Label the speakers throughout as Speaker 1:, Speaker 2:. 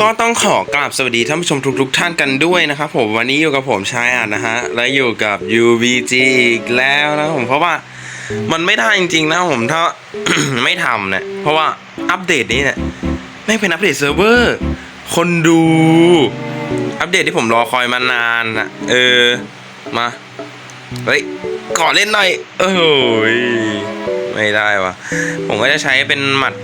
Speaker 1: ก็ต้องขอกราบสวัสดีท่านผู้ชมทุกๆท่านกันด้วยนะครับผมวันนี้อยู่กับผมชายอ่านนะฮะและอยู่กับ UVG อีกแล้วนะผมเพราะว่ามันไม่ได้จริงๆนะผมถ้า ไม่ทำเนี่ยเพราะว่าอัปเดตนี้เนี่ยไม่เป็นอัปเดตเซิร์ฟเวอร์คนดู อัปเดตที่ผมรอคอยมานานนะเออมาเฮ้ยขอเล่นหน่อยเอ้ยไม่ได้วะผมก็จะใช้เป็นหมัด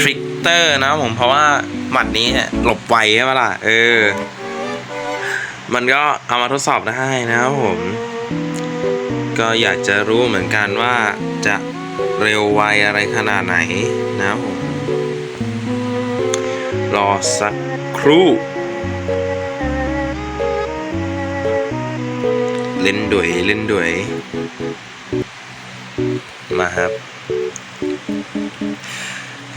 Speaker 1: ทริกเตอร์นะผมเพราะว่าหมัดนี้หลบไวใช่ไหมล่ะ เออ มันก็เอามาทดสอบได้นะครับผม ก็อยากจะรู้เหมือนกันว่าจะเร็วไวอะไรขนาดไหนนะครับผม รอสักครู่เล่นด้วยเล่นด้วยมาครับ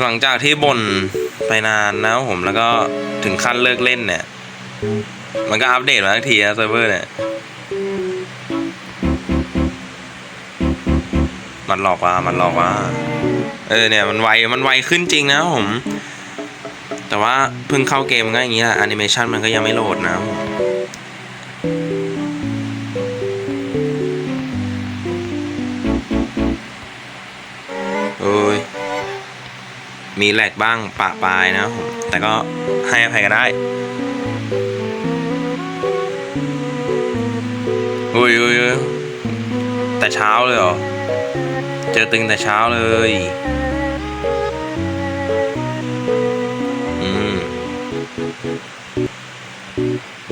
Speaker 1: หลังจากที่บ่นไปนานนะครับผมแล้วก็ถึงขั้นเลิกเล่นเนี่ย มันก็อัปเดตมาทักทีนะเซิร์ฟเวอร์เนี่ยมันหลอกว่ามันหลอกว่า เออเนี่ยมันไวมันไวขึ้นจริงนะผม แต่ว่าเพิ่งเข้าเกมก็อย่างนี้แหละแอนิเมชันมันก็ยังไม่โหลดนะ มีแหลกบ้างปะปลายนะผมแต่ก็ให้อภัยกันได้อุ้ยอุ้ยอยแต่เช้าเลยเหรอ เจอตึงแต่เช้าเลยอืม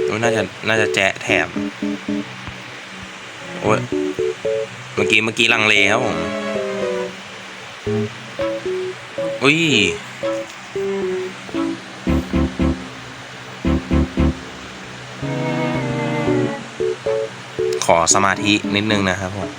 Speaker 1: โอ้ยน่าจะน่าจะแจะแถมโอ้ยเมื่อกี้เมื่อกี้ลังเลครับผม อุ้ยขอสมาธินิดนึงนะครับผม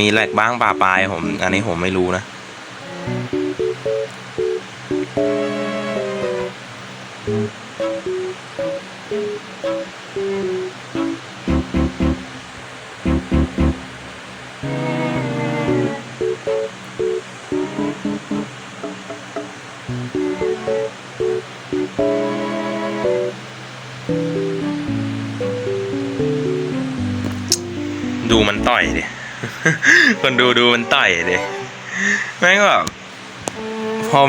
Speaker 1: มีแหลกบ้างป่าปลายผม อันนี้ผมไม่รู้นะดู คนดูดูมันต่อยดิแม่งแบบพอ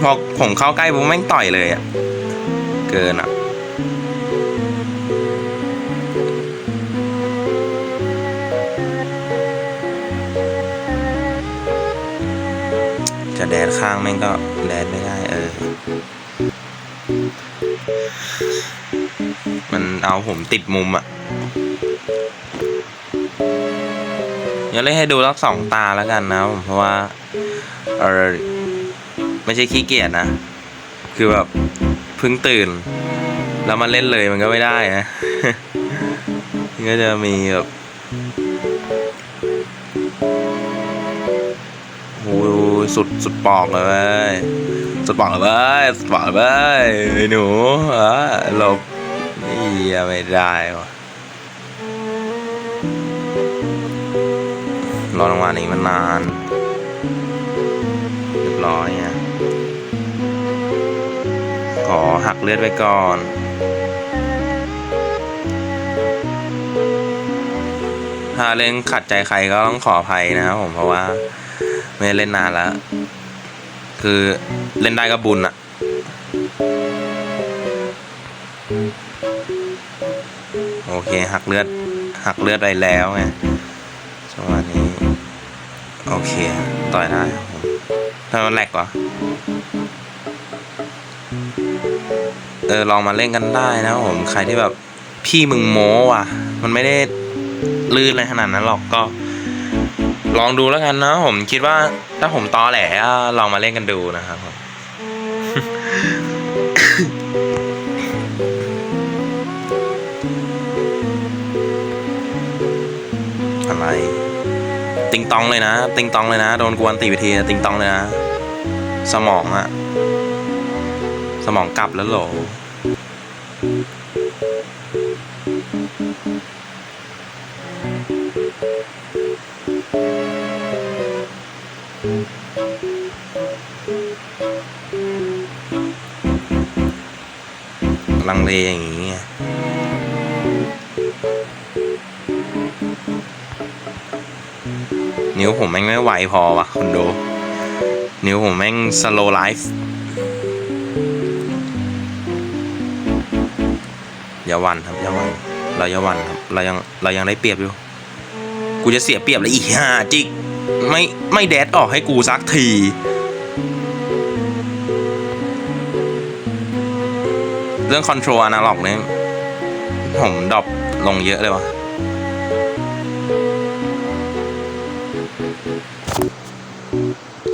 Speaker 1: พอผมเข้าใกล้ปุ๊บแม่งต่อยเลยอะเกินอะจะแดดข้างแม่งก็แดดไม่ได้เออ มันเอาผมติดมุมอะ ดี๋ยวเล่นให้ดูสักสองตาแล้วกันนะผมเพราะว่าเออไม่ใช่ขี้เกียจนะ คือแบบเพิ่งตื่น แล้วมาเล่นเลยมันก็ไม่ได้นะมันก็จะมีแบบโอ้ยสุดสุดปอกเลยสุดปอกเลยสุดปอกเลยไอ้หนูเออหลบนี่ไม่ได้วะ รอรางวัลนี้มันนานเรียบร้อยเนี่ยขอหักเลือดไว้ก่อนถ้าเล่นขัดใจใครก็ต้องขออภัยนะครับผมเพราะว่า ไม่เล่นนานแล้ว คือเล่นได้ก็บุญอะโอเคหักเลือดหักเลือดไปแล้วไง เค ต่อยได้ครับผมถ้ามันแหลกวะเออลองมาเล่นกันได้นะผม ใครที่แบบพี่มึงโม้ว่ะ มันไม่ได้ลื่นอะไรขนาดนั้นหรอกก็ ลองดูแล้วกันนะผมคิดว่าถ้าผมตอแหลลองมาเล่นกันดูนะครับผมอะไร ติงตองเลยนะ ติงตองเลยนะ โดนกวนตีไปทีติงตองเลยนะ สมองอะสมองกลับแล้วหรอ นิ้วผมแม่งไม่ไวพอวะคุณดู นิ้วผมแม่งสโลไลฟ์อย่าวันครับอย่าวันเราอย่าวันครับเรายังเรายังได้เปรียบอยู่ กูจะเสียเปรียบเลยอีห่าจิกไม่ไม่แดดออกให้กูสักทีเรื่องคอนโทรลอนาล็อกเนี่ยผมดรอปลงเยอะเลยวะ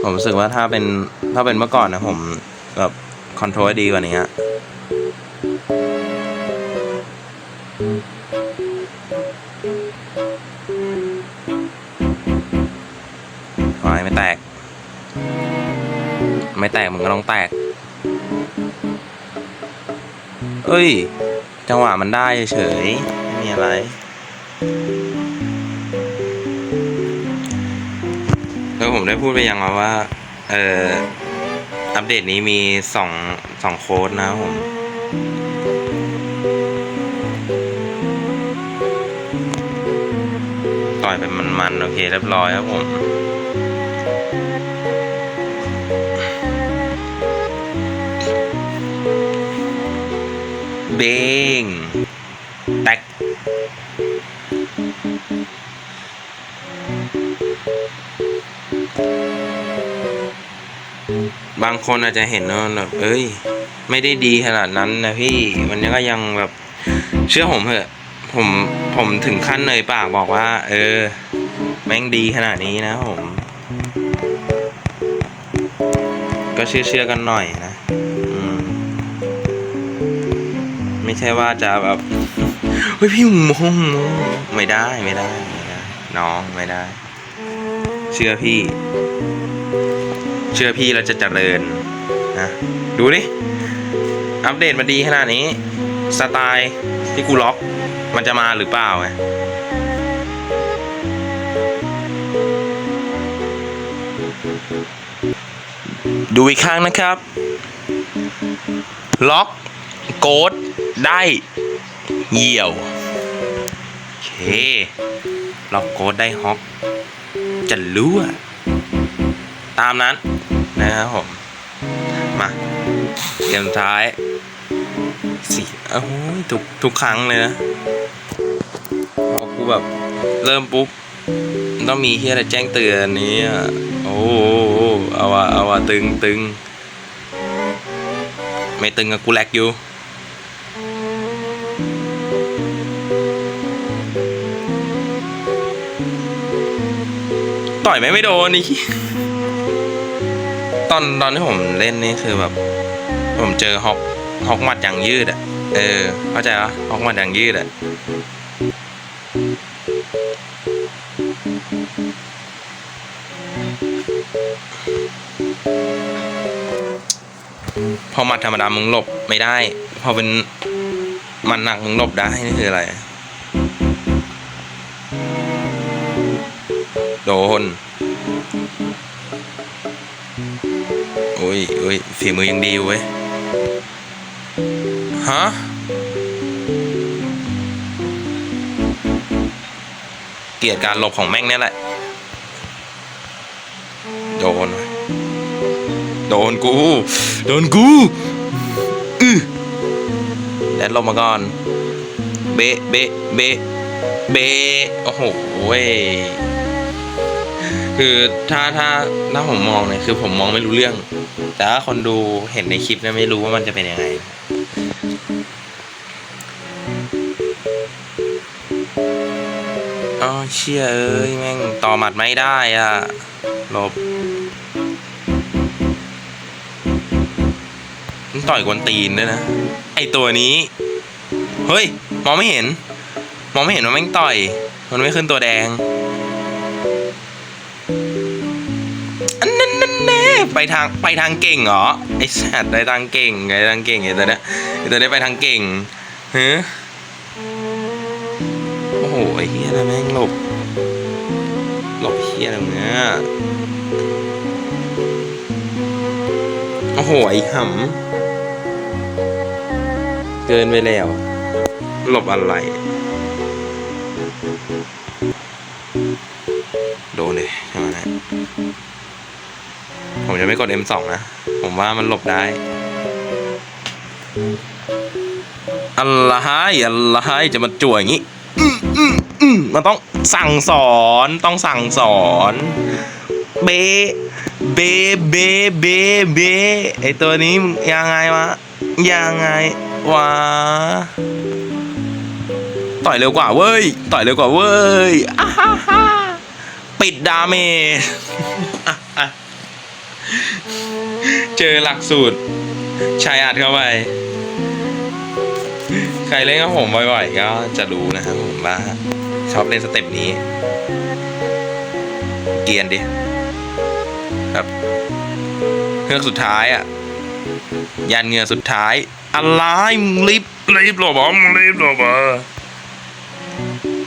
Speaker 1: ผมรู้สึกว่าถ้าเป็นถ้าเป็นเมื่อก่อนนะผมแบบคอนโทรลดีกว่านี้อะไม้ไม่แตก ไม่แตกมึงก็ต้องแตก เอ้ย จังหวะมันได้เฉยไม่มีอะไร แล้วผมได้พูดไปยังว่า เอ่อ อัปเดตนี้มีสองสองโค้ดนะผม ต่อยเป็นมันๆ โอเค เรียบร้อยครับผมเบงแตก บางคนอาจจะเห็นว่าแบบเอ้ย ไม่ได้ดีขนาดนั้นนะพี่มันก็ยังแบบเชื่อผมเถอะ ผมผมถึงขั้นเนยปากบอกว่า เออ แม่งดีขนาดนี้นะผม ก็เชื่อเชื่อกันหน่อยนะไม่ใช่ว่าจะแบบเฮ้ยพี่มงโมไม่ได้ไม่ได้ไม่ได้ น้องไม่ได้ เชื่อพี่ เชื่อพี่เราจะเจริญนะดูดิอัปเดตมาดีขนาดนี้ สไตล์ที่กูล็อกมันจะมาหรือเปล่าไงดูอีกครั้งนะครับ ล็อก โกดได้เหี่ยว โอเค ล็อกโกดได้ฮอก จะรู้อะตามนั้น นะครับผม มาเกมท้ายสี่โอ้ยทุกทุกครั้งเลยนะพอกูแบบเริ่มปุ๊บ ต้องมีเฮียอะไรแจ้งเตือนนี้โอ้โหเอาว่ะเอาว่ะตึงตึงไม่ตึงกับกูแลกอยู่ต่อยไหมไม่โดนนี่ อนตอนที่ผมเล่นนี่คือแบบ ผมเจอฮอกฮอกหมัดอย่างยืดอะเออ เข้าใจปะฮอกหมัดอย่างยืดอะพอหมัดธรรมดามึงหลบไม่ได้ พอเป็นมันหนักมึงหลบได้นี่คืออะไร โดน อ้ยโอ้ยฝีมือยังดีอยู่เว้ยฮะเกลียดการหลบของแม่งเนี่ยแหละ โดน โดนกู โดนกูอือแดดลงมาก่อน เบะเบะเบะเบะโอ้โหเว้ย คือถ้าถ้าถ้าผมมองเนี่ยคือผมมองไม่รู้เรื่อง แต่ถ้าคนดูเห็นในคลิปเนี่ยไม่รู้ว่ามันจะเป็นยังไงอ้ยเชี่ยเอ้ยแม่งต่อหมัดไม่ได้อะหลบมันต่อยกวนตีนด้วยนะ ไอตัวนี้ เฮ้ย มองไม่เห็น มองไม่เห็นว่าแม่งต่อย มันไม่ขึ้นตัวแดง ไปทางไปทางเก่งเหรอไอสัตว์ไปทางเก่งไงทางเก่งไอตัวเนี้ยไอตัวเนี้ยไปทางเก่งเฮ้โอ้โหไอ้เฮียอะแม่งหลบหลบเฮียอะไรเนี้ยโอ้โหไอ้หำเกินไปแล้ว หลบอะไร โดนเลยใช่ไหมนะ ผมจะไม่กด M2 นะ ผมว่ามันหลบได้ อัลลาฮายอัลลาฮายจะมาจ่วยอย่างงี้ม,ม,มันต้องสั่งสอนต้องสั่งสอน เบ เบ เบ เบ เบ ไอตัวนี้ยังไงวะ ยังไงวะ ต่อยเร็วกว่าเว้ย ต่อยเร็วกว่าเว้ยอ่าฮ่าปิดดาเมจ เจอหลักสูตรชายอัดเข้าไป ใครเล่นกับผมบ่อยๆ ก็จะรู้นะครับผมว่าชอบเล่นสเต็ปนี้ เกียนดิครับเฮือกสุดท้ายอะ ยันเงือสุดท้าย อะไรมึงรีบรีบหลบเหรอมึงรีบหลบเห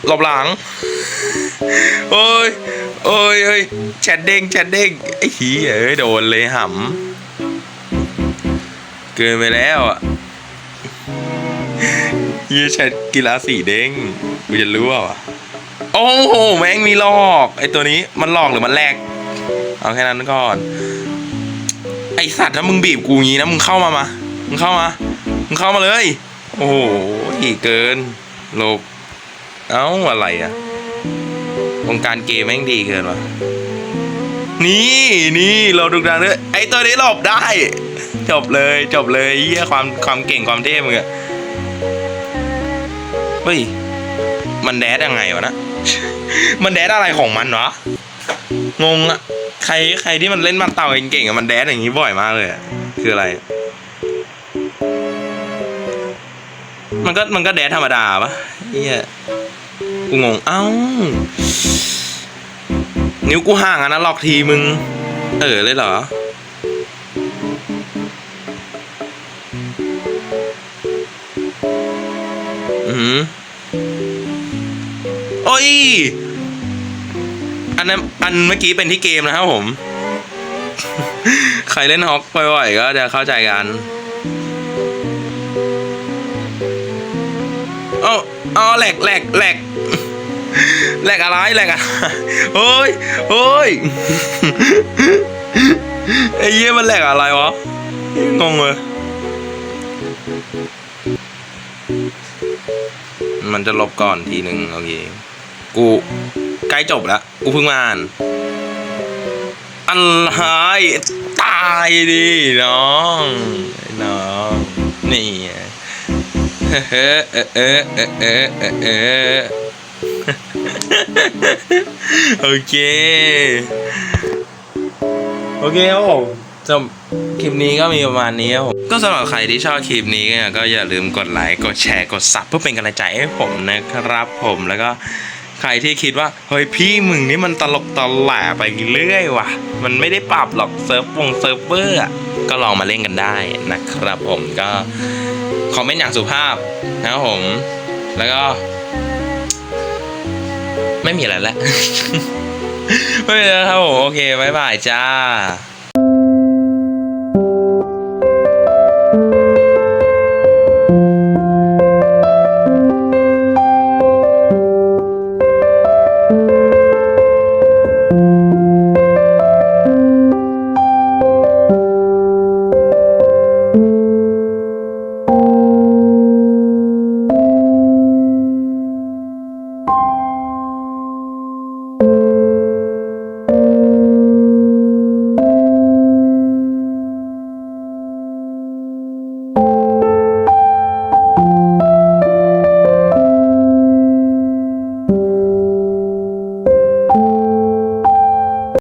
Speaker 1: รอหลบหลังโอ้ยโอ้ยเอ้ยแชดเด้งแชดเด้งไอ้ขี้เอ้ยโดนเลยหำเกินไปแล้วอะยี่แชดกีฬาสีเด้งกูจะรู้อะโอ้โหแม่งมีหลอกไอ้ตัวนี้มันหลอกหรือมันแลกเอาแค่นั้นก่อน ไอสัตว์ถ้ามึงบีบกูงี้นะมึงเข้ามามามึงเข้ามามึงเข้ามาเลย โอ้โหอีเกินหลบ เอ้าอะไรอะวงการเกมแม่งดีเกินวะนี่นี่เราดูดันด้วยไอตัวนี้หลบได้ จบเลยจบเลยเยี่ยความความเก่งความเท่มึงอะเฮ้ยมันแดดยังไงวะนะ มันแดดอะไรของมันวะงงอะใครใครที่มันเล่นมันเต่าเก่งๆอะมันแดดอย่างนี้บ่อยมากเลยอะคืออะไร มันก็มันก็แดดธรรมดาปะ เฮียกูงง เอ้า นิ้วกูห่างอะนะหลอกทีมึง เออเลยเหรอ อืออโอ้ย อันนั้นอันเมื่อกี้เป็นที่เกมนะครับผม ใครเล่นฮอกบ่อยๆก็จะเข้าใจกัน เอาเอาแหลกแหลกแหลกแหลกอะไรแหลกอะโอ้ยโอ้ยไอ้เยี่ยมันแหลกอะไรวะงงเลยมันจะลบก่อนทีหนึ่งโอเค กูใกล้จบแล้ว กูเพิ่งมาอ่านอะไรตายดิน้อง น้อง นี่ เออเออเออเออเออเออโอเค โอเคครับผมสำหรับคลิปนี้ก็มีประมาณนี้ครับผมก็สำหรับใครที่ชอบคลิปนี้เนี่ยก็อย่าลืมกดไลค์กดแชร์กดซับเพื่อเป็นกำลังใจให้ผมนะครับผมแล้วก็ใครที่คิดว่าเฮ้ยพี่มึงนี่มันตลกตลาไปเรื่อยว่ะ มันไม่ได้ปรับหรอกเซิร์ฟวงเซิร์ฟเวอร์อะ ก็ลองมาเล่นกันได้นะครับผมก็คอมเมนต์อย่างสุภาพนะครับผม แล้วก็ ไม่มีอะไรแล้ว ไม่มีแล้วครับผม โอเคบายบายจ้า